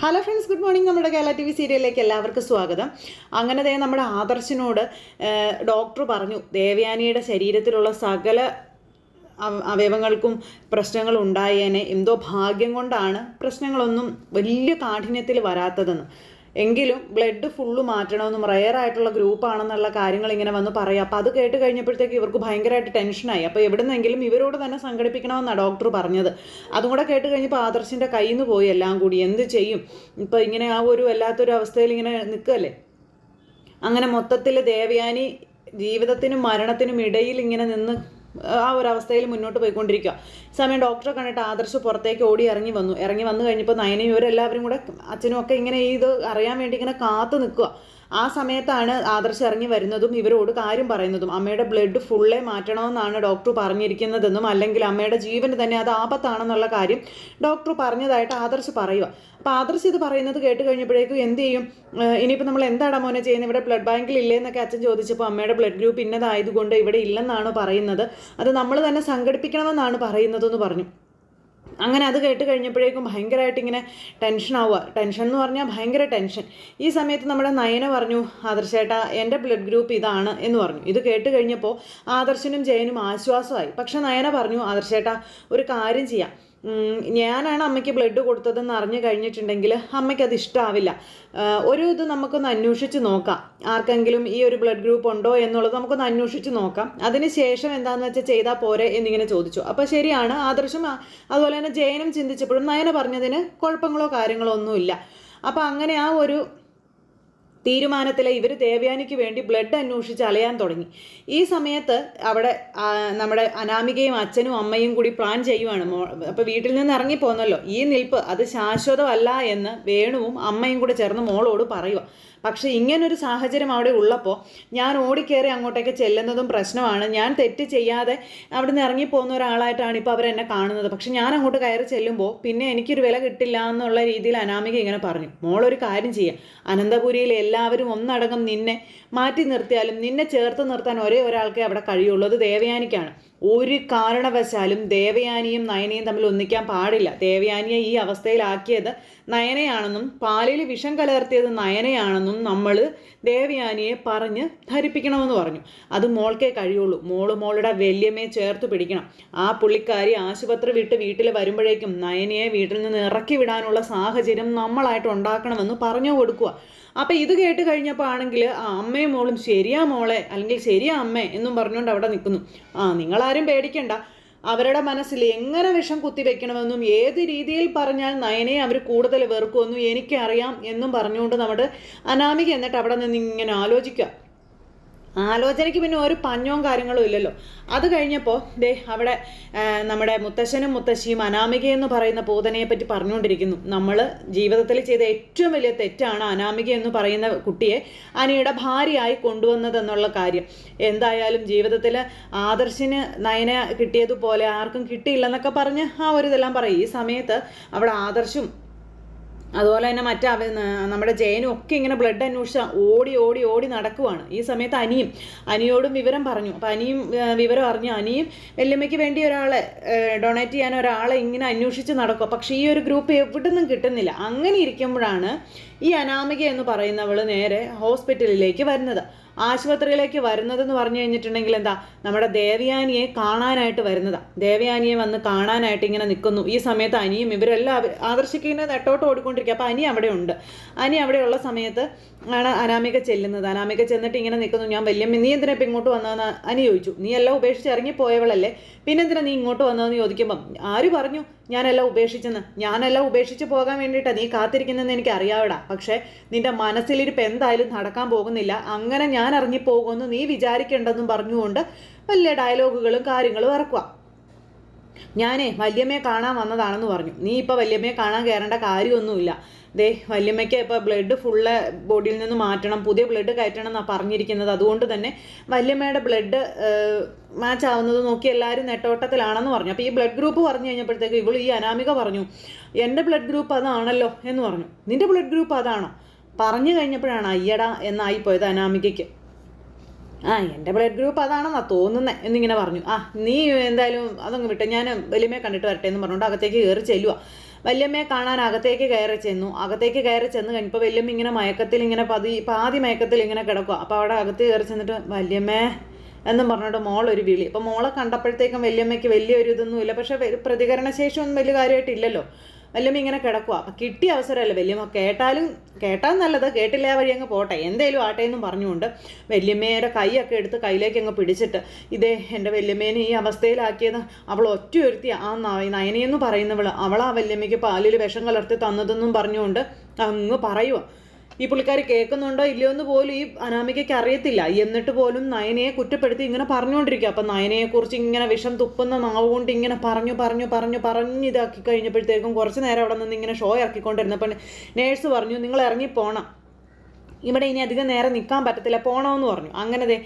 Hello friends good morning നമ്മുടെ Kerala T V സീരിയലിലേക്ക് എല്ലാവർക്കും സ്വാഗതം. അങ്ങനെ ദേ നമ്മുടെ ആദർശിനോട് ഡോക്ടർ പറഞ്ഞു ദേവയാനിയുടെ ശരീരത്തിലുള്ള സകല അവയവങ്ങൾക്കും പ്രശ്നങ്ങൾ ഉണ്ടായേനെ. എന്തോ ഭാഗ്യം കൊണ്ടാണ് പ്രശ്നങ്ങളൊന്നും വലിയ കാഠിന്യത്തിൽ വരാത്തതെന്ന്. എങ്കിലും ബ്ലഡ് ഫുള്ള് മാറ്റണമെന്നും റയർ ആയിട്ടുള്ള ഗ്രൂപ്പാണെന്നുള്ള കാര്യങ്ങൾ ഇങ്ങനെ വന്ന് പറയാം അപ്പോൾ അത് കേട്ട് കഴിഞ്ഞപ്പോഴത്തേക്ക് ഇവർക്ക് ഭയങ്കരമായിട്ട് ടെൻഷനായി അപ്പോൾ എവിടുന്നെങ്കിലും ഇവരോട് തന്നെ സംഘടിപ്പിക്കണമെന്നാണ് ഡോക്ടർ പറഞ്ഞത്. അതും കൂടെ കേട്ട് കഴിഞ്ഞപ്പോൾ ആദർശിന്റെ കയ്യിൽ നിന്ന് പോയി എല്ലാം കൂടി. എന്ത് ചെയ്യും? ഇപ്പോൾ ഇങ്ങനെ ആ ഒരു വല്ലാത്തൊരു അവസ്ഥയിൽ ഇങ്ങനെ നിൽക്കുകയല്ലേ? അങ്ങനെ മൊത്തത്തിൽ ദേവയാനി ജീവിതത്തിനും മരണത്തിനും ഇടയിൽ ഇങ്ങനെ നിന്ന് ആ ഒരു അവസ്ഥയിൽ മുന്നോട്ട് പോയിക്കൊണ്ടിരിക്കുക. സമയം ഡോക്ടറെ കണ്ടിട്ട് ആദർശ് പുറത്തേക്ക് ഓടി ഇറങ്ങി വന്നു. ഇറങ്ങി വന്നു കഴിഞ്ഞപ്പോൾ നയനയും ഇവരെല്ലാവരും കൂടെ അച്ഛനും ഒക്കെ ഇങ്ങനെ ഇത് അറിയാൻ വേണ്ടി ഇങ്ങനെ കാത്തു നിൽക്കുക. ആ സമയത്താണ് ആദർശ് ഇറങ്ങി വരുന്നതും ഇവരോട് കാര്യം പറയുന്നതും. അമ്മയുടെ ബ്ലഡ് ഫുള്ളേ മാറ്റണമെന്നാണ് ഡോക്ടർ പറഞ്ഞിരിക്കുന്നതെന്നും അല്ലെങ്കിൽ അമ്മയുടെ ജീവന് തന്നെ അത് ആപത്താണെന്നുള്ള കാര്യം ഡോക്ടർ പറഞ്ഞതായിട്ട് ആദർശ് പറയുക അപ്പോൾ ആദർശ് ഇത് പറയുന്നത് കേട്ട് കഴിഞ്ഞപ്പോഴേക്കും എന്ത് ചെയ്യും? ഇനിയിപ്പോൾ നമ്മൾ എന്താണ് മോനെ ചെയ്യുന്നത് ഇവിടെ ബ്ലഡ് ബാങ്കിൽ ഇല്ലേ എന്നൊക്കെ അച്ഛൻ ചോദിച്ചപ്പോൾ അമ്മയുടെ ബ്ലഡ് ഗ്രൂപ്പ് ഇന്നതായതുകൊണ്ട് ഇവിടെ ഇല്ലെന്നാണ് പറയുന്നത്. അത് നമ്മൾ തന്നെ സംഘടിപ്പിക്കണമെന്നാണ് പറയുന്നതെന്ന് പറഞ്ഞു. അങ്ങനെ അത് കേട്ട് കഴിഞ്ഞപ്പോഴേക്കും ഭയങ്കരമായിട്ട് ഇങ്ങനെ ടെൻഷൻ ആവുക. ടെൻഷൻ എന്ന് പറഞ്ഞാൽ ഭയങ്കര ടെൻഷൻ ഈ സമയത്ത് നമ്മുടെ നയന പറഞ്ഞു ആദർശേട്ടാ എന്റെ ബ്ലഡ് ഗ്രൂപ്പ് ഇതാണ് എന്ന് പറഞ്ഞു. ഇത് കേട്ട് കഴിഞ്ഞപ്പോൾ ആദർശനും ജയനും ആശ്വാസമായി. പക്ഷെ നയന പറഞ്ഞു ആദർശേട്ടാ ഒരു കാര്യം ചെയ്യാം. ഞാനാണ് അമ്മയ്ക്ക് ബ്ലഡ് കൊടുത്തതെന്ന് അറിഞ്ഞു കഴിഞ്ഞിട്ടുണ്ടെങ്കിൽ അമ്മയ്ക്ക് അത് ഇഷ്ടാവില്ല ഒരു ഇത് നമുക്കൊന്ന് അന്വേഷിച്ച് നോക്കാം. ആർക്കെങ്കിലും ഈ ഒരു ബ്ലഡ് ഗ്രൂപ്പ് ഉണ്ടോ എന്നുള്ളത് നമുക്കൊന്ന് അന്വേഷിച്ച് നോക്കാം. അതിന് ശേഷം എന്താണെന്ന് വെച്ചാൽ ചെയ്താൽ പോരെ എന്നിങ്ങനെ ചോദിച്ചു. അപ്പോൾ ശരിയാണ് ആദർശം അതുപോലെ തന്നെ ജയനും ചിന്തിച്ചപ്പോഴും നയന പറഞ്ഞതിന് കുഴപ്പങ്ങളോ കാര്യങ്ങളോ ഒന്നുമില്ല. അപ്പോൾ അങ്ങനെ ആ ഒരു തീരുമാനത്തിൽ ഇവർ ദേവയാനിക്ക് വേണ്ടി ബ്ലഡ് അന്വേഷിച്ച് അലയാൻ തുടങ്ങി. ഈ സമയത്ത് അവിടെ നമ്മുടെ അനാമികയും അച്ഛനും അമ്മയും കൂടി പ്ലാൻ ചെയ്യുവാണ്. മോ അപ്പോൾ വീട്ടിൽ നിന്ന് ഇറങ്ങി പോന്നല്ലോ ഈ നിൽപ്പ് അത് ശാശ്വതമല്ല എന്ന് വേണുവും അമ്മയും കൂടെ ചേർന്ന് മോളോട് പറയുക പക്ഷേ ഇങ്ങനൊരു സാഹചര്യം അവിടെ ഉള്ളപ്പോൾ ഞാൻ ഓടിക്കയറി അങ്ങോട്ടേക്ക് ചെല്ലുന്നതും പ്രശ്നമാണ്. ഞാൻ തെറ്റ് ചെയ്യാതെ അവിടെ നിന്ന് ഇറങ്ങിപ്പോകുന്ന ഒരാളായിട്ടാണ് ഇപ്പോൾ അവരെന്നെ കാണുന്നത്. പക്ഷേ ഞാൻ അങ്ങോട്ട് കയറി ചെല്ലുമ്പോൾ പിന്നെ എനിക്കൊരു വില കിട്ടില്ല എന്നുള്ള രീതിയിൽ അനാമിക ഇങ്ങനെ പറഞ്ഞു. മോളൊരു കാര്യം ചെയ്യാം. അനന്തപുരിയിൽ എല്ലാവരും ഒന്നടങ്കം നിന്നെ മാറ്റി നിർത്തിയാലും നിന്നെ ചേർത്ത് നിർത്താൻ ഒരേ ഒരാൾക്കേ അവിടെ കഴിയുള്ളൂ. അത് ദേവയാനിക്കാണ്. ഒരു കാരണവശാലും ദേവയാനിയും നയനയും തമ്മിൽ ഒന്നിക്കാൻ പാടില്ല. ദേവയാനിയെ ഈ അവസ്ഥയിലാക്കിയത് നയനയാണെന്നും പാലിൽ വിഷം കലർത്തിയത് നയനയാണെന്നും നമ്മൾ ദേവയാനിയെ പറഞ്ഞ് ധരിപ്പിക്കണമെന്ന് പറഞ്ഞു. അത് മോൾക്കേ കഴിയുള്ളൂ. മോൾ മോളുടെ വല്യമ്മയെ ചേർത്ത് പിടിക്കണം. ആ പുള്ളിക്കാരി ആശുപത്രി വിട്ട് വീട്ടിൽ വരുമ്പോഴേക്കും നയനയെ വീട്ടിൽ നിന്ന് ഇറക്കി വിടാനുള്ള സാഹചര്യം നമ്മളായിട്ട് ഉണ്ടാക്കണമെന്ന് പറഞ്ഞു കൊടുക്കുക അപ്പം ഇത് കേട്ട് കഴിഞ്ഞപ്പോൾ ആണെങ്കിൽ ആ അമ്മയും മോളും ശരിയാ മോളെ അല്ലെങ്കിൽ ശരിയാ അമ്മേ എന്നും പറഞ്ഞുകൊണ്ട് അവിടെ നിൽക്കുന്നു. ആ നിങ്ങളാരും പേടിക്കണ്ട. അവരുടെ മനസ്സിൽ എങ്ങനെ വിഷം കുത്തിവെക്കണമെന്നും ഏത് രീതിയിൽ പറഞ്ഞാൽ നയനെ അവർ കൂടുതൽ വെറുക്കുമെന്നും എനിക്കറിയാം എന്നും പറഞ്ഞുകൊണ്ട് നമ്മുടെ അനാമിക എന്നിട്ട് അവിടെ നിന്ന് ഇങ്ങനെ ആലോചിക്കുക. ആലോചനയ്ക്ക് പിന്നെ ഒരു പഞ്ഞവും കാര്യങ്ങളും ഇല്ലല്ലോ. അത് കഴിഞ്ഞപ്പോൾ ദേ അവിടെ നമ്മുടെ മുത്തശ്ശനും മുത്തശ്ശിയും അനാമിക എന്ന് പറയുന്ന പൂതനയെ പറ്റി പറഞ്ഞുകൊണ്ടിരിക്കുന്നു. നമ്മൾ ജീവിതത്തിൽ ചെയ്ത ഏറ്റവും വലിയ തെറ്റാണ് അനാമിക എന്ന് പറയുന്ന കുട്ടിയെ അനിയുടെ ഭാര്യയായി കൊണ്ടുവന്നതെന്നുള്ള കാര്യം. എന്തായാലും ജീവിതത്തിൽ ആദർശിന് നയന കിട്ടിയതുപോലെ ആർക്കും കിട്ടിയില്ലെന്നൊക്കെ പറഞ്ഞ് ആ ഒരു ഇതെല്ലാം പറയും. ഈ സമയത്ത് അവിടെ ആദർശും അതുപോലെ തന്നെ മറ്റേ നമ്മുടെ ജയനും ഒക്കെ ഇങ്ങനെ ബ്ലഡ് അന്വേഷിച്ച ഓടി ഓടി ഓടി നടക്കുവാണ്. ഈ സമയത്ത് അനിയും അനിയോടും വിവരം പറഞ്ഞു. അപ്പം അനിയും വിവരം അറിഞ്ഞു അനിയും വല്യമ്മയ്ക്ക് വേണ്ടി ഒരാളെ ഡൊണേറ്റ് ചെയ്യാൻ ഒരാളെ ഇങ്ങനെ അന്വേഷിച്ച് നടക്കുക പക്ഷേ ഈ ഒരു ഗ്രൂപ്പ് എവിടുന്നും കിട്ടുന്നില്ല. അങ്ങനെ ഇരിക്കുമ്പോഴാണ് ഈ അനാമിക എന്ന് പറയുന്നവൾ നേരെ ഹോസ്പിറ്റലിലേക്ക് വരുന്നത്. ആശുപത്രിയിലേക്ക് വരുന്നതെന്ന് പറഞ്ഞു കഴിഞ്ഞിട്ടുണ്ടെങ്കിൽ എന്താ? നമ്മുടെ ദേവയാനിയെ കാണാനായിട്ട് വരുന്നതാണ് ദേവയാനിയെ വന്ന് കാണാനായിട്ട് ഇങ്ങനെ നിൽക്കുന്നു. ഈ സമയത്ത് അനിയും ഇവരെല്ലാം ആദർശിക്കുന്ന നെട്ടോട്ട് ഓടിക്കൊണ്ടിരിക്കുക. അപ്പോൾ അനി അവിടെ ഉണ്ട്. അനി അവിടെയുള്ള സമയത്ത് ആണ് അനാമിക ചെല്ലുന്നത്. അനാമിക ചെന്നിട്ട് ഇങ്ങനെ നിൽക്കുന്നു. ഞാൻ വലിയ നീ എന്തിനാ ഇപ്പം ഇങ്ങോട്ട് വന്നതെന്ന് അനി ചോദിച്ചു. നീ എല്ലാം ഉപേക്ഷിച്ച് ഇറങ്ങിപ്പോയവളല്ലേ? പിന്നെന്തിനാ നീ ഇങ്ങോട്ട് വന്നതെന്ന് ചോദിക്കുമ്പം ആര് പറഞ്ഞു? ഞാനെല്ലാം ഉപേക്ഷിച്ചെന്ന്. ഞാനെല്ലാം ഉപേക്ഷിച്ച് പോകാൻ വേണ്ടിയിട്ടാണ് നീ കാത്തിരിക്കുന്നതെന്ന് എനിക്ക് അറിയാവിടാ. പക്ഷേ നിന്റെ മനസ്സിലിരിപ്പ് എന്തായാലും നടക്കാൻ പോകുന്നില്ല. അങ്ങനെ ഞാൻ ഇറങ്ങിപ്പോകുമെന്ന് നീ വിചാരിക്കേണ്ടെന്നും പറഞ്ഞുകൊണ്ട് വലിയ ഡയലോഗുകളും കാര്യങ്ങളും ഇറക്കുക. ഞാനേ വല്യമ്മയെ കാണാൻ വന്നതാണെന്ന് പറഞ്ഞു. നീ ഇപ്പോൾ വല്യമ്മയെ കാണാൻ കയറേണ്ട കാര്യമൊന്നുമില്ല. ദേ വല്യമ്മയ്ക്ക് ഇപ്പോൾ ബ്ലഡ് ഫുള്ള് ബോഡിയിൽ നിന്ന് മാറ്റണം പുതിയ ബ്ലഡ് കയറ്റണം എന്നാണ് പറഞ്ഞിരിക്കുന്നത്. അതുകൊണ്ട് തന്നെ വല്യമ്മയുടെ ബ്ലഡ് മാച്ച് ആവുന്നത് നോക്കി എല്ലാവരും നെട്ടോട്ടത്തിലാണെന്ന് പറഞ്ഞു. അപ്പോൾ ഈ ബ്ലഡ് ഗ്രൂപ്പ് പറഞ്ഞു കഴിഞ്ഞപ്പോഴത്തേക്ക് ഇവൾ ഈ അനാമിക പറഞ്ഞു എന്റെ ബ്ലഡ് ഗ്രൂപ്പ് അതാണല്ലോ എന്ന് പറഞ്ഞു. നിന്റെ ബ്ലഡ് ഗ്രൂപ്പ് അതാണോ? പറഞ്ഞു കഴിഞ്ഞപ്പോഴാണ് അയ്യടാ എന്നായിപ്പോയത് അനാമികയ്ക്ക്. ആ എന്റെ ബ്ലഡ് ഗ്രൂപ്പ് അതാണെന്നാ തോന്നുന്നത് എന്നിങ്ങനെ പറഞ്ഞു. ആ നീ എന്തായാലും അതങ്ങ് വിട്ടെ ഞാൻ വലിയമേ കണ്ടിട്ട് വരട്ടെ എന്ന് പറഞ്ഞുകൊണ്ട് അകത്തേക്ക് കയറി ചെല്ലുക വല്യമ്മയെ കാണാൻ അകത്തേക്ക് കയറി ചെന്നു. അകത്തേക്ക് കയറി ചെന്ന് കഴിഞ്ഞപ്പോൾ വല്യമ്മ ഇങ്ങനെ മയക്കത്തിൽ ഇങ്ങനെ പതി പാതി മയക്കത്തിൽ ഇങ്ങനെ കിടക്കുക അപ്പോൾ അവിടെ അകത്ത് കയറി ചെന്നിട്ട് വല്യമ്മേ എന്നും പറഞ്ഞിട്ട് മോളൊരു വിളി. അപ്പോൾ മോളെ കണ്ടപ്പോഴത്തേക്കും വല്യമ്മയ്ക്ക് വലിയൊരു ഇതൊന്നും ഇല്ല പക്ഷേ പ്രതികരണശേഷി ഒന്നും വലിയ കാര്യമായിട്ടില്ലല്ലോ. വല്യമ്മ ഇങ്ങനെ കിടക്കുക അപ്പം കിട്ടിയ അവസരമല്ലേ വല്യമ്മ? കേട്ടാലും കേട്ടാൽ നല്ലത്. കേട്ടില്ല വഴി അങ്ങ് പോട്ടെ. എന്തേലും ആട്ടെ എന്നും പറഞ്ഞുകൊണ്ട് വല്യമ്മയുടെ കൈയൊക്കെ എടുത്ത് കയ്യിലേക്ക് അങ്ങ് പിടിച്ചിട്ട് ഇതേ എന്റെ വല്യമ്മേനെ ഈ അവസ്ഥയിലാക്കിയത് അവൾ ഒറ്റ ഒരുത്തി ആ നയനയെന്ന് നയനിയെന്ന് പറയുന്നവൾ അവളാ വല്യമ്മയ്ക്ക് പാലിൽ വിഷം കലർത്തി തന്നതെന്നും പറഞ്ഞുകൊണ്ട് അങ്ങ് പറയുക ഈ പുള്ളിക്കാരി കേൾക്കുന്നുണ്ടോ ഇല്ലയോ എന്ന് പോലും ഈ അനാമികയ്ക്ക് അറിയത്തില്ല. എന്നിട്ട് പോലും നയനയെ കുറ്റപ്പെടുത്തി ഇങ്ങനെ പറഞ്ഞുകൊണ്ടിരിക്കുക അപ്പം നയനയെക്കുറിച്ച് ഇങ്ങനെ വിഷം തുപ്പുന്ന നാവ് കൊണ്ട് ഇങ്ങനെ പറഞ്ഞു പറഞ്ഞു പറഞ്ഞു പറഞ്ഞു ഇതാക്കി കഴിഞ്ഞപ്പോഴത്തേക്കും കുറച്ച് നേരം അവിടെ നിന്ന് ഇങ്ങനെ ഷോ ഇറക്കിക്കൊണ്ടിരുന്നപ്പോൾ നേഴ്സ് പറഞ്ഞു നിങ്ങൾ ഇറങ്ങി ഇവിടെ ഇനി അധികം നേരം നിൽക്കാൻ പറ്റത്തില്ല. പോകണമെന്ന് പറഞ്ഞു. അങ്ങനെ ദേ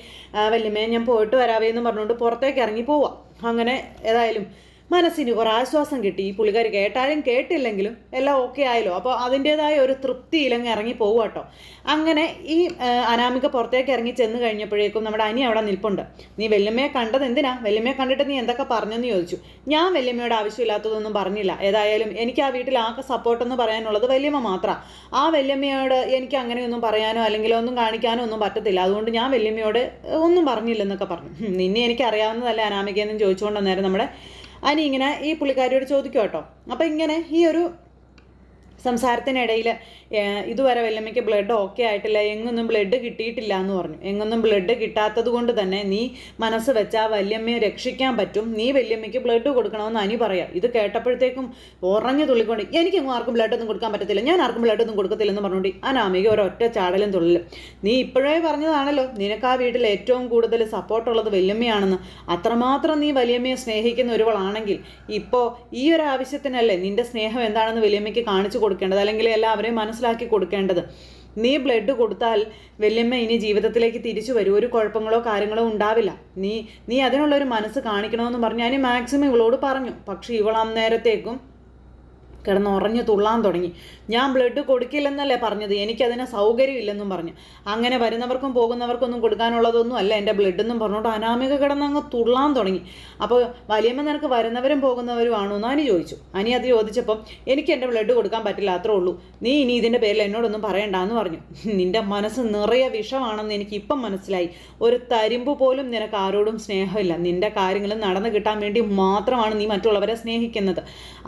വല്യമ്മേ ഞാൻ പോയിട്ട് വരാവേ എന്ന് പറഞ്ഞുകൊണ്ട് പുറത്തേക്ക് ഇറങ്ങി പോവാം. അങ്ങനെ ഏതായാലും മനസ്സിന് ഒരാശ്വാസം കിട്ടി. ഈ പുള്ളിക്കാർ കേട്ടാലും കേട്ടില്ലെങ്കിലും എല്ലാം ഓക്കെ ആയല്ലോ. അപ്പോൾ അതിന്റേതായ ഒരു തൃപ്തിയിലങ്ങ് ഇറങ്ങി പോവുക കേട്ടോ. അങ്ങനെ ഈ അനാമിക പുറത്തേക്ക് ഇറങ്ങി ചെന്ന് കഴിഞ്ഞപ്പോഴേക്കും നമ്മുടെ അനി അവിടെ നിൽപ്പുണ്ട്. നീ വെല്ലുമ്മയെ കണ്ടത് എന്തിനാ? വെല്ലുമ്മയെ കണ്ടിട്ട് നീ എന്തൊക്കെ പറഞ്ഞെന്ന് ചോദിച്ചു. ഞാൻ വെല്ലുമ്മയുടെ ആവശ്യമില്ലാത്തതൊന്നും പറഞ്ഞില്ല. ഏതായാലും എനിക്ക് ആ വീട്ടിൽ ആകെ സപ്പോർട്ടെന്ന് പറയാനുള്ളത് വല്യമ്മ മാത്രമാണ് ആ വല്യമ്മയോട് എനിക്ക് അങ്ങനെയൊന്നും പറയാനോ അല്ലെങ്കിൽ ഒന്നും കാണിക്കാനോ ഒന്നും പറ്റത്തില്ല. അതുകൊണ്ട് ഞാൻ വല്യമ്മയോട് ഒന്നും പറഞ്ഞില്ലെന്നൊക്കെ പറഞ്ഞു. "ഹും, നിന്നെ എനിക്ക് അറിയാവുന്നതല്ലേ അനാമികയെന്നും ചോദിച്ചുകൊണ്ട് നേരം നമ്മുടെ അനി ഇങ്ങനെ ഈ പുള്ളിക്കാരിയോട് ചോദിക്കും കേട്ടോ അപ്പം ഇങ്ങനെ ഈ ഒരു സംസാരത്തിനിടയിൽ ഇതുവരെ വല്യമ്മയ്ക്ക് ബ്ലഡ് ഓക്കെ ആയിട്ടില്ല. എങ്ങൊന്നും ബ്ലഡ് കിട്ടിയിട്ടില്ല എന്ന് പറഞ്ഞു. എങ്ങൊന്നും ബ്ലഡ് കിട്ടാത്തത് കൊണ്ട് തന്നെ നീ മനസ്സ് വെച്ചാൽ വല്യമ്മയെ രക്ഷിക്കാൻ പറ്റും. നീ വല്യമ്മയ്ക്ക് ബ്ലഡ് കൊടുക്കണമെന്ന് അനി പറയാം. ഇത് കേട്ടപ്പോഴത്തേക്കും ഉറഞ്ഞു തുള്ളിക്കൊണ്ട് എനിക്കെങ്ങും ആർക്കും ബ്ലഡ് ഒന്നും കൊടുക്കാൻ പറ്റത്തില്ല. ഞാൻ ആർക്കും ബ്ലഡ് ഒന്നും കൊടുക്കത്തില്ലെന്ന് പറഞ്ഞുകൊണ്ട് അനാമിക ഒരൊറ്റ ചാടലും തുള്ളലും. നീ ഇപ്പോഴേ പറഞ്ഞതാണല്ലോ. നിനക്ക് ആ വീട്ടിൽ ഏറ്റവും കൂടുതൽ സപ്പോർട്ടുള്ളത് വല്യമ്മയാണെന്ന്. അത്രമാത്രം നീ വല്യമ്മയെ സ്നേഹിക്കുന്ന ഒരുവളാണെങ്കിൽ ഇപ്പോൾ ഈ ഒരു ആവശ്യത്തിനല്ലേ നിന്റെ സ്നേഹം എന്താണെന്ന് വല്യമ്മയ്ക്ക് കാണിച്ചു കൊടുക്കേണ്ടത്? അല്ലെങ്കിൽ എല്ലാവരെയും മനസ്സിലാക്കി കൊടുക്കേണ്ടത്. നീ ബ്ലഡ് കൊടുത്താൽ വല്യമ്മ ഇനി ജീവിതത്തിലേക്ക് തിരിച്ചു വരും. ഒരു കുഴപ്പങ്ങളോ കാര്യങ്ങളോ ഉണ്ടാവില്ല. നീ നീ അതിനുള്ളൊരു മനസ്സ് കാണിക്കണമെന്ന് പറഞ്ഞു ഞാൻ മാക്സിമം ഇവളോട് പറഞ്ഞു. പക്ഷേ ഇവൾ അന്നേരത്തേക്കും കിടന്ന് ഉറഞ്ഞു തുള്ളാൻ തുടങ്ങി. ഞാൻ ബ്ലഡ് കൊടുക്കില്ലെന്നല്ലേ പറഞ്ഞത്? എനിക്കതിന് സൗകര്യമില്ലെന്നും പറഞ്ഞു. അങ്ങനെ വരുന്നവർക്കും പോകുന്നവർക്കൊന്നും കൊടുക്കാനുള്ളതൊന്നും അല്ല എന്റെ ബ്ലഡ് എന്നും പറഞ്ഞുകൊണ്ട് അനാമിക കിടന്ന് അങ്ങ് തുള്ളാൻ തുടങ്ങി. അപ്പോൾ വലിയമ്മ നിനക്ക് വരുന്നവരും പോകുന്നവരും ആണോ എന്ന് അനി ചോദിച്ചു. അനി അത് ചോദിച്ചപ്പം എനിക്ക് എന്റെ ബ്ലഡ് കൊടുക്കാൻ പറ്റില്ല അത്രേ ഉള്ളൂ. നീ ഇനി ഇതിന്റെ പേരിൽ എന്നോടൊന്നും പറയണ്ടെന്ന് പറഞ്ഞു. നിന്റെ മനസ്സ് നിറയെ വിഷമാണെന്ന് എനിക്ക് ഇപ്പം മനസ്സിലായി. ഒരു തരിമ്പ് പോലും നിനക്ക് ആരോടും സ്നേഹമില്ല. നിന്റെ കാര്യങ്ങൾ നടന്നു കിട്ടാൻ വേണ്ടി മാത്രമാണ് നീ മറ്റുള്ളവരെ സ്നേഹിക്കുന്നത്.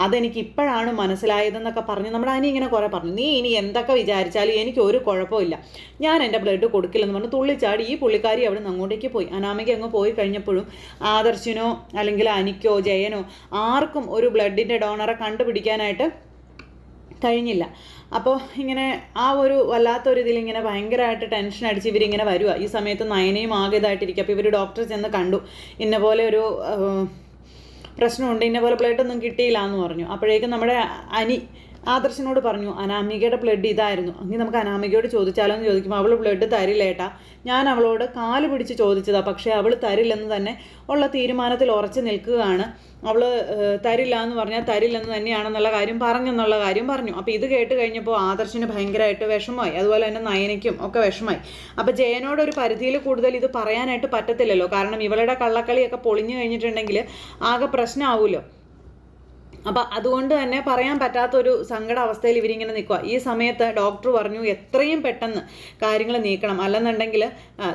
അതെനിക്ക് ഇപ്പോഴാണ് മനസ്സിലായതെന്നൊക്കെ പറഞ്ഞ് നമ്മുടെ അനി ഇങ്ങനെ കുറേ പറഞ്ഞു നീ ഇനി എന്തൊക്കെ വിചാരിച്ചാലും എനിക്ക് ഒരു കുഴപ്പമില്ല. ഞാൻ എന്റെ ബ്ലഡ് കൊടുക്കില്ലെന്ന് പറഞ്ഞ് തുള്ളിച്ചാടി ഈ പുള്ളിക്കാരി അവിടെ നിന്ന് അങ്ങോട്ടേക്ക് പോയി. അനാമിക അങ്ങ് പോയി കഴിഞ്ഞപ്പോഴും ആദർശിനോ അല്ലെങ്കിൽ അനിക്കോ ജയനോ ആർക്കും ഒരു ബ്ലഡിന്റെ ഡോണറെ കണ്ടുപിടിക്കാനായിട്ട് കഴിഞ്ഞില്ല. അപ്പോൾ ഇങ്ങനെ ആ ഒരു വല്ലാത്തൊരു ഇതിൽ ഇങ്ങനെ ഭയങ്കരമായിട്ട് ടെൻഷൻ അടിച്ച് ഇവരിങ്ങനെ വരുക ഈ സമയത്ത് നയനയും ആകെ ഇതായിട്ടിരിക്കും അപ്പോൾ ഇവർ ഡോക്ടറെ ചെന്ന് കണ്ടു. ഇന്ന പോലെ ഒരു പ്രശ്നമുണ്ട്. ഇന്ന പോലെ പ്ലേറ്റൊന്നും കിട്ടിയില്ല എന്ന് പറഞ്ഞു. അപ്പോഴേക്കും നമ്മുടെ അനി ആദർശനോട് പറഞ്ഞു അനാമികയുടെ ബ്ലഡ് ഇതായിരുന്നു. അങ്ങനെ നമുക്ക് അനാമികയോട് ചോദിച്ചാലോ എന്ന് ചോദിക്കുമ്പോൾ അവൾ ബ്ലഡ് തരില്ലേട്ടാ ഞാൻ അവളോട് കാൽ പിടിച്ച് ചോദിച്ചതാണ് പക്ഷേ അവൾ തരില്ലെന്ന് തന്നെ ഉള്ള തീരുമാനത്തിൽ ഉറച്ചു നിൽക്കുകയാണ്. അവൾ തരില്ല എന്ന് പറഞ്ഞാൽ തരില്ലെന്ന് തന്നെയാണെന്നുള്ള കാര്യം പറഞ്ഞെന്നുള്ള കാര്യം പറഞ്ഞു. അപ്പോൾ ഇത് കേട്ട് കഴിഞ്ഞപ്പോൾ ആദർശന് ഭയങ്കരമായിട്ട് വിഷമമായി. അതുപോലെ തന്നെ നയനയ്ക്കും ഒക്കെ വിഷമമായി. അപ്പോൾ ജയനോട് ഒരു പരിധിയിൽ കൂടുതൽ ഇത് പറയാനായിട്ട് പറ്റത്തില്ലല്ലോ. കാരണം ഇവളുടെ കള്ളക്കളിയൊക്കെ പൊളിഞ്ഞു കഴിഞ്ഞിട്ടുണ്ടെങ്കിൽ ആകെ പ്രശ്നമാവുമല്ലോ അപ്പം അതുകൊണ്ട് തന്നെ പറയാൻ പറ്റാത്തൊരു സങ്കട അവസ്ഥയിൽ ഇവരിങ്ങനെ നിൽക്കുക ഈ സമയത്ത് ഡോക്ടർ പറഞ്ഞു എത്രയും പെട്ടെന്ന് കാര്യങ്ങൾ നീക്കണം. അല്ലെന്നുണ്ടെങ്കിൽ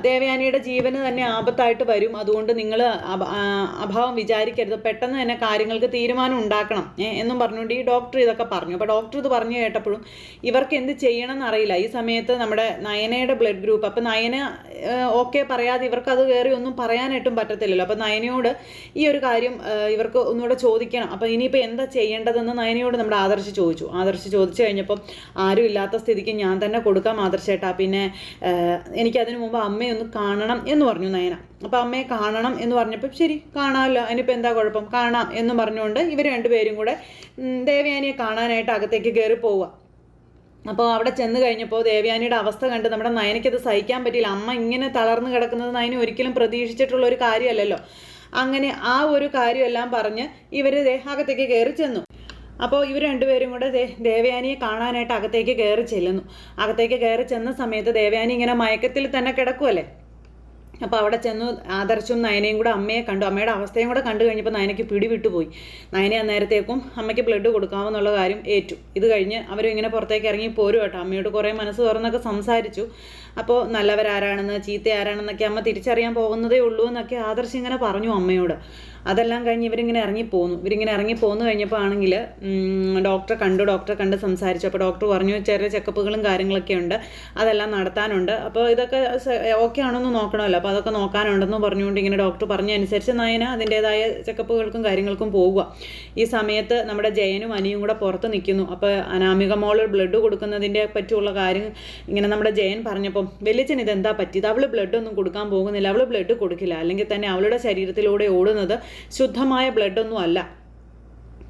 ദേവയാനിയുടെ ജീവന് തന്നെ ആപത്തായിട്ട് വരും. അതുകൊണ്ട് നിങ്ങൾ അഭാവം വിചാരിക്കരുത്. പെട്ടെന്ന് തന്നെ കാര്യങ്ങൾക്ക് തീരുമാനം ഉണ്ടാക്കണം എന്നും പറഞ്ഞുകൊണ്ട് ഈ ഡോക്ടർ ഇതൊക്കെ പറഞ്ഞു. അപ്പോൾ ഡോക്ടർ ഇത് പറഞ്ഞു കേട്ടപ്പോഴും ഇവർക്ക് എന്ത് ചെയ്യണം എന്നറിയില്ല ഈ സമയത്ത് നമ്മുടെ നയനയുടെ ബ്ലഡ് ഗ്രൂപ്പ് അപ്പോൾ നയന ഓക്കെ പറയാതെ ഇവർക്ക് അത് കയറി ഒന്നും പറയാനായിട്ടും പറ്റത്തില്ലല്ലോ. അപ്പോൾ നയനയോട് ഈ ഒരു കാര്യം ഇവർക്ക് ഒന്നുകൂടെ ചോദിക്കണം. അപ്പോൾ ഇനിയിപ്പോൾ എന്താ ചെയ്യേണ്ടതെന്ന് നയനയോട് നമ്മുടെ ആദർശ് ചോദിച്ചു. ആദർശ് ചോദിച്ചു കഴിഞ്ഞപ്പം ആരും ഇല്ലാത്ത സ്ഥിതിക്ക് ഞാൻ തന്നെ കൊടുക്കാം ആദർശേട്ടാ. പിന്നെ എനിക്കതിനു മുമ്പ് അമ്മയൊന്ന് കാണണം എന്ന് പറഞ്ഞു നയന. അപ്പോൾ അമ്മയെ കാണണം എന്ന് പറഞ്ഞപ്പം ശരി കാണാമല്ലോ അതിനിപ്പോൾ എന്താ കുഴപ്പം? കാണാം എന്ന് പറഞ്ഞുകൊണ്ട് ഇവർ രണ്ടുപേരും കൂടെ ദേവയാനിയെ കാണാനായിട്ട് അകത്തേക്ക് കയറി പോവുക. അപ്പോൾ അവിടെ ചെന്ന് കഴിഞ്ഞപ്പോൾ ദേവയാനിയുടെ അവസ്ഥ കണ്ട് നമ്മുടെ നയനയ്ക്കത് സഹിക്കാൻ പറ്റിയില്ല. അമ്മ ഇങ്ങനെ തളർന്നു കിടക്കുന്നത് നയന ഒരിക്കലും പ്രതീക്ഷിച്ചിട്ടുള്ള ഒരു കാര്യമല്ലല്ലോ. അങ്ങനെ ആ ഒരു കാര്യമെല്ലാം പറഞ്ഞ് ഇവർ അകത്തേക്ക് കയറി ചെന്നു. അപ്പോൾ ഇവർ രണ്ടുപേരും കൂടെ ദേവയാനിയെ കാണാനായിട്ട് അകത്തേക്ക് കയറി ചെല്ലുന്നു. അകത്തേക്ക് കയറി ചെന്ന സമയത്ത് ദേവയാനി ഇങ്ങനെ മയക്കത്തിൽ തന്നെ കിടക്കുമല്ലേ അപ്പോൾ അവിടെ ചെന്നു ആദർശും നയനയും കൂടെ അമ്മയെ കണ്ടു. അമ്മയുടെ അവസ്ഥയും കൂടെ കണ്ടു കഴിഞ്ഞപ്പോൾ നയനയ്ക്ക് പിടി വിട്ടുപോയി നയന അന്നേരത്തേക്കും അമ്മയ്ക്ക് ബ്ലഡ് കൊടുക്കാമെന്നുള്ള കാര്യം ഏറ്റു. ഇത് കഴിഞ്ഞ് അവരും ഇങ്ങനെ പുറത്തേക്ക് ഇറങ്ങി പോരും കേട്ടോ അമ്മയോട് കുറേ മനസ്സ് തുറന്നൊക്കെ സംസാരിച്ചു. അപ്പോൾ നല്ലവരാരാണെന്ന് ചീത്ത ആരാണെന്നൊക്കെ അമ്മ തിരിച്ചറിയാൻ പോകുന്നതേ ഉള്ളൂ എന്നൊക്കെ ആദർശ് ഇങ്ങനെ പറഞ്ഞു അമ്മയോട്. അതെല്ലാം കഴിഞ്ഞ് ഇവരിങ്ങനെ ഇറങ്ങി പോന്നു. ഇവരിങ്ങനെ ഇറങ്ങി പോന്നു കഴിഞ്ഞപ്പോൾ ആണെങ്കിൽ ഡോക്ടറെ കണ്ടു ഡോക്ടറെ കണ്ട് സംസാരിച്ചു. അപ്പോൾ ഡോക്ടർ പറഞ്ഞു ചെറിയ ചെക്കപ്പുകളും കാര്യങ്ങളൊക്കെ ഉണ്ട്. അതെല്ലാം നടത്താനുണ്ട്. അപ്പോൾ ഇതൊക്കെ ഓക്കെ ആണോന്ന് നോക്കണമല്ലോ. അപ്പോൾ അതൊക്കെ നോക്കാനുണ്ടെന്ന് പറഞ്ഞുകൊണ്ട് ഇങ്ങനെ ഡോക്ടർ പറഞ്ഞ അനുസരിച്ച് നയന അതിന്റേതായ ചെക്കപ്പുകൾക്കും കാര്യങ്ങൾക്കും പോവുക. ഈ സമയത്ത് നമ്മുടെ ജയനും അനിയും കൂടെ പുറത്ത് നിൽക്കുന്നു. അപ്പോൾ അനാമിക മോൾ ബ്ലഡ് കൊടുക്കുന്നതിന്റെ പറ്റിയുള്ള കാര്യം ഇങ്ങനെ നമ്മുടെ ജയൻ പറഞ്ഞപ്പോൾ വലിയച്ഛൻ ഇതെന്താ പറ്റിയത്? അവൾ ബ്ലഡ് ഒന്നും കൊടുക്കാൻ പോകുന്നില്ല. അവൾ ബ്ലഡ് കൊടുക്കില്ല. അല്ലെങ്കിൽ തന്നെ അവളുടെ ശരീരത്തിലൂടെ ഓടുന്നത് ശുദ്ധമായ ബ്ലഡൊന്നും അല്ല.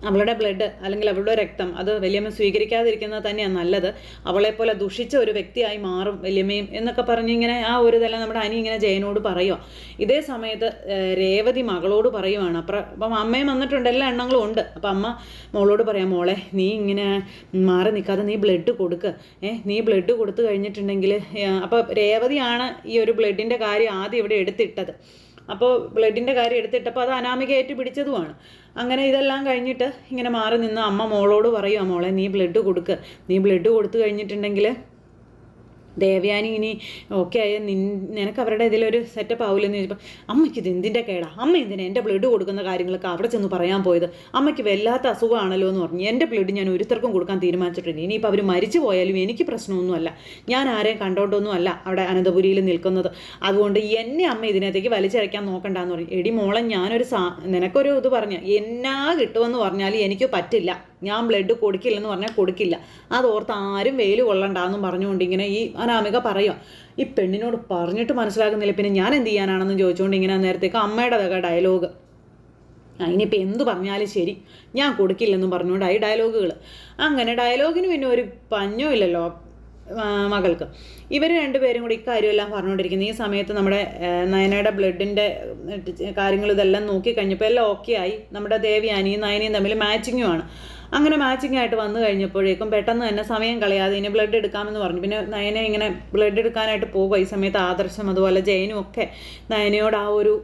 അവളുടെ ബ്ലഡ് അല്ലെങ്കിൽ അവളുടെ രക്തം അത് വലിയമ്മ സ്വീകരിക്കാതിരിക്കുന്നത് തന്നെയാണ് നല്ലത്. അവളെപ്പോലെ ദുഷിച്ച ഒരു വ്യക്തിയായി മാറും വലിയമ്മയും എന്നൊക്കെ പറഞ്ഞ് ഇങ്ങനെ ആ ഒരു ഇതെല്ലാം നമ്മുടെ അനി ഇങ്ങനെ ജയനോട് പറയുക ഇതേ സമയത്ത് രേവതി മകളോട് പറയുവാണ്. അപ്പം അപ്പം അമ്മയും വന്നിട്ടുണ്ട് എല്ലാ എണ്ണങ്ങളും ഉണ്ട്. അപ്പം അമ്മ മോളോട് പറയാം മോളെ നീ ഇങ്ങനെ മാറി നിൽക്കാതെ നീ ബ്ലഡ് കൊടുക്ക്. ഏ നീ ബ്ലഡ് കൊടുത്തു കഴിഞ്ഞിട്ടുണ്ടെങ്കിൽ അപ്പോൾ രേവതിയാണ് ഈ ഒരു ബ്ലഡിന്റെ കാര്യം ആദ്യം ഇവിടെ എടുത്തിട്ടത്. അപ്പോൾ ബ്ലഡിന്റെ കാര്യം എടുത്തിട്ടപ്പോൾ അത് അനാമികയായിട്ട് പിടിച്ചതുമാണ്. അങ്ങനെ ഇതെല്ലാം കഴിഞ്ഞിട്ട് ഇങ്ങനെ മാറി നിന്ന് അമ്മ മോളോട് പറയുക മോളെ നീ ബ്ലഡ് കൊടുക്കുക നീ ബ്ലഡ് കൊടുത്തു കഴിഞ്ഞിട്ടുണ്ടെങ്കിൽ ദേവയാനി ഇനി ഓക്കെ ആയ. നിൻ നിനക്ക് അവരുടെ ഇതിലൊരു സെറ്റപ്പ് ആവില്ലെന്ന് ചോദിച്ചപ്പോൾ അമ്മയ്ക്ക് ഇത് എന്തിന്റെ കേടാ? അമ്മ എന്തിനാ എന്റെ ബ്ലഡ് കൊടുക്കുന്ന കാര്യങ്ങളൊക്കെ അവിടെ ചെന്ന് പറയാൻ പോയത്? അമ്മയ്ക്ക് വല്ലാത്ത അസുഖമാണല്ലോ എന്ന് പറഞ്ഞു എന്റെ ബ്ലഡ് ഞാൻ ഒരുത്തർക്കും കൊടുക്കാൻ തീരുമാനിച്ചിട്ടുണ്ട്. ഇനിയിപ്പോൾ അവർ മരിച്ചു പോയാലും എനിക്ക് പ്രശ്നമൊന്നുമല്ല. ഞാൻ ആരെയും കണ്ടോണ്ടൊന്നുമല്ല അവിടെ അനന്തപുരിയിൽ നിൽക്കുന്നത്. അതുകൊണ്ട് എന്നെ അമ്മ ഇതിനകത്തേക്ക് നോക്കണ്ട നോക്കണ്ടെന്ന് പറഞ്ഞു. എടി മോളെ ഞാനൊരു സാ നിനക്കൊരു ഇത് പറഞ്ഞു എന്നാ കിട്ടുമെന്ന് പറഞ്ഞാൽ എനിക്ക് പറ്റില്ല. ഞാൻ ബ്ലഡ് കൊടുക്കില്ലെന്ന് പറഞ്ഞാൽ കൊടുക്കില്ല. അതോർത്ത് ആരും വെയിൽ കൊള്ളണ്ടെന്നും പറഞ്ഞുകൊണ്ട് ഇങ്ങനെ ഈ അനാമിക പറയുക ഈ പെണ്ണിനോട് പറഞ്ഞിട്ട് മനസ്സിലാക്കുന്നില്ല. പിന്നെ ഞാൻ എന്ത് ചെയ്യാനാണെന്ന് ചോദിച്ചുകൊണ്ട് ഇങ്ങനെ നേരത്തേക്ക് അമ്മയുടെ ഡയലോഗ് ഇനിയിപ്പോൾ എന്ത് പറഞ്ഞാലും ശരി. ഞാൻ കൊടുക്കില്ലെന്നും പറഞ്ഞുകൊണ്ട് ഈ ഡയലോഗുകൾ അങ്ങനെ ഡയലോഗിന് പിന്നെ ഒരു പഞ്ഞോ ഇല്ലല്ലോ മകൾക്ക്. ഇവർ രണ്ടുപേരും കൂടി ഇക്കാര്യമെല്ലാം പറഞ്ഞുകൊണ്ടിരിക്കുന്നു. ഈ സമയത്ത് നമ്മുടെ നയനയുടെ ബ്ലഡിന്റെ കാര്യങ്ങൾ ഇതെല്ലാം നോക്കി കഴിഞ്ഞപ്പോൾ എല്ലാം ഓക്കെ ആയി. നമ്മുടെ ദേവിയാനിയും നയനയും തമ്മിൽ മാച്ചിങ്ങുമാണ് അങ്ങനെ മാച്ചിങ് ആയിട്ട് വന്നു കഴിഞ്ഞപ്പോഴേക്കും പെട്ടെന്ന് തന്നെ സമയം കളയാതെ ഇനി ബ്ലഡ് എടുക്കാമെന്ന് പറഞ്ഞു. പിന്നെ നയനെ ഇങ്ങനെ ബ്ലഡ് എടുക്കാനായിട്ട് പോകുക ഈ സമയത്ത് ആദർശം അതുപോലെ ജയനും ഒക്കെ നയനയോട് ആ ഒരു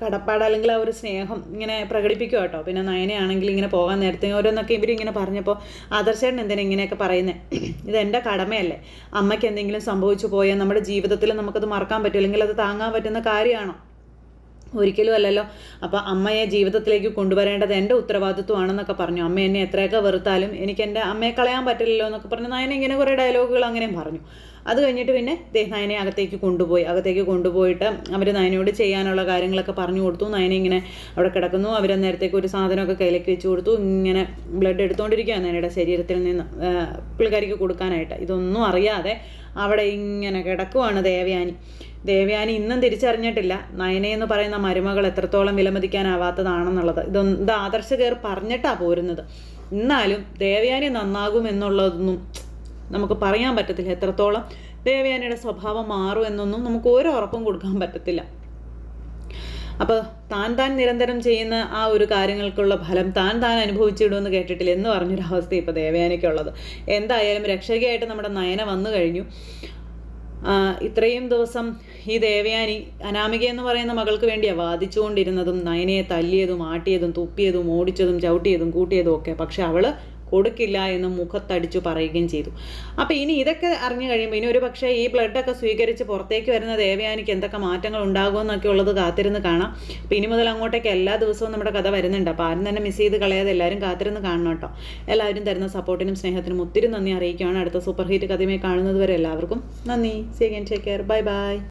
കടപ്പാട് അല്ലെങ്കിൽ ആ ഒരു സ്നേഹം ഇങ്ങനെ പ്രകടിപ്പിക്കുക കേട്ടോ. പിന്നെ നയനയാണെങ്കിൽ ഇങ്ങനെ പോകാൻ നേരത്തെ ഓരോന്നൊക്കെ ഇവരിങ്ങനെ പറഞ്ഞപ്പോൾ ആദർശേട്ടൻ എന്തിനാ ഇങ്ങനെയൊക്കെ പറയുന്നത് ഇതെന്റെ കടമയല്ലേ? അമ്മയ്ക്ക് എന്തെങ്കിലും സംഭവിച്ചു പോയാൽ നമ്മുടെ ജീവിതത്തിൽ നമുക്കത് മറക്കാൻ പറ്റും. അല്ലെങ്കിൽ അത് താങ്ങാൻ പറ്റുന്ന കാര്യമാണോ? ഒരിക്കലും അല്ലല്ലോ. അപ്പോൾ അമ്മയെ ജീവിതത്തിലേക്ക് കൊണ്ടുവരേണ്ടത് എന്റെ ഉത്തരവാദിത്വമാണെന്നൊക്കെ പറഞ്ഞു. അമ്മ എന്നെ എത്രയൊക്കെ വെറുത്താലും എനിക്ക് എന്റെ അമ്മയെ കളയാൻ പറ്റില്ലല്ലോ എന്നൊക്കെ പറഞ്ഞു. നയന ഇങ്ങനെ കുറേ ഡയലോഗുകൾ അങ്ങനെ പറഞ്ഞു. അത് കഴിഞ്ഞിട്ട് പിന്നെ നയനെ അകത്തേക്ക് കൊണ്ടുപോയി. അകത്തേക്ക് കൊണ്ടുപോയിട്ട് അവർ നയനയോട് ചെയ്യാനുള്ള കാര്യങ്ങളൊക്കെ പറഞ്ഞു കൊടുത്തു. നയനെ ഇങ്ങനെ അവിടെ കിടക്കുന്നു. അവർ നേരത്തേക്ക് ഒരു സാധനമൊക്കെ കയ്യിലേക്ക് വെച്ച് കൊടുത്തു. ഇങ്ങനെ ബ്ലഡ് എടുത്തുകൊണ്ടിരിക്കുകയാണ് നയനയുടെ ശരീരത്തിൽ നിന്ന് പുള്ളിക്കാരിക്ക് കൊടുക്കാനായിട്ട്. ഇതൊന്നും അറിയാതെ അവിടെ ഇങ്ങനെ കിടക്കുവാണ് ദേവയാനി. ദേവയാനി ഇന്നും തിരിച്ചറിഞ്ഞിട്ടില്ല. നയനയെന്ന് പറയുന്ന മരുമകൾ എത്രത്തോളം വിലമതിക്കാനാവാത്തതാണെന്നുള്ളത്. ഇതൊന്നും ഇത് ആദർശ കയർ പറഞ്ഞിട്ടാണ് പോരുന്നത്. എന്നാലും ദേവയാനി നന്നാകും എന്നുള്ളതൊന്നും നമുക്ക് പറയാൻ പറ്റത്തില്ല. എത്രത്തോളം ദേവയാനിയുടെ സ്വഭാവം മാറും എന്നൊന്നും നമുക്ക് ഒരു ഉറപ്പും കൊടുക്കാൻ പറ്റത്തില്ല. അപ്പോൾ താൻ താൻ നിരന്തരം ചെയ്യുന്ന ആ ഒരു കാര്യങ്ങൾക്കുള്ള ഫലം താൻ താൻ അനുഭവിച്ചിടുമെന്ന് കേട്ടിട്ടില്ല എന്ന് പറഞ്ഞൊരവസ്ഥ ഇപ്പോൾ ദേവയാനയ്ക്കുള്ളത് എന്തായാലും രക്ഷകയായിട്ട് നമ്മുടെ നയന വന്നു കഴിഞ്ഞു. ഇത്രയും ദിവസം ഈ ദേവയാനി അനാമിക എന്ന് പറയുന്ന മകൾക്ക് വേണ്ടിയാണ് വാദിച്ചുകൊണ്ടിരുന്നതും നയനയെ തല്ലിയതും ആട്ടിയതും തുപ്പിയതും ഓടിച്ചതും ചവിട്ടിയതും കൂട്ടിയതും ഒക്കെ. പക്ഷെ അവൾ കൊടുക്കില്ല എന്ന് മുഖത്തടിച്ചു പറയുകയും ചെയ്തു. അപ്പോൾ ഇനി ഇതൊക്കെ അറിഞ്ഞു കഴിയുമ്പോൾ ഇനി ഒരു പക്ഷേ ഈ ബ്ലഡൊക്കെ സ്വീകരിച്ച് പുറത്തേക്ക് വരുന്ന ദേവയാനിക്ക് എന്തൊക്കെ മാറ്റങ്ങൾ ഉണ്ടാകുമെന്നൊക്കെ ഉള്ളത് കാത്തിരുന്ന് കാണാം. അപ്പോൾ ഇനി മുതൽ അങ്ങോട്ടേക്ക് എല്ലാ ദിവസവും നമ്മുടെ കഥ വരുന്നുണ്ട്. അപ്പോൾ ആരും തന്നെ മിസ് ചെയ്ത് കളയാതെ എല്ലാവരും കാത്തിരുന്ന് കാണണം കേട്ടോ. എല്ലാവരും തരുന്ന സപ്പോർട്ടിനും സ്നേഹത്തിനും ഒത്തിരി നന്ദി അറിയിക്കുകയാണ് അടുത്ത സൂപ്പർ ഹിറ്റ് കഥയുമായി കാണുന്നത് വരെ എല്ലാവർക്കും നന്ദി. See again take care bye bye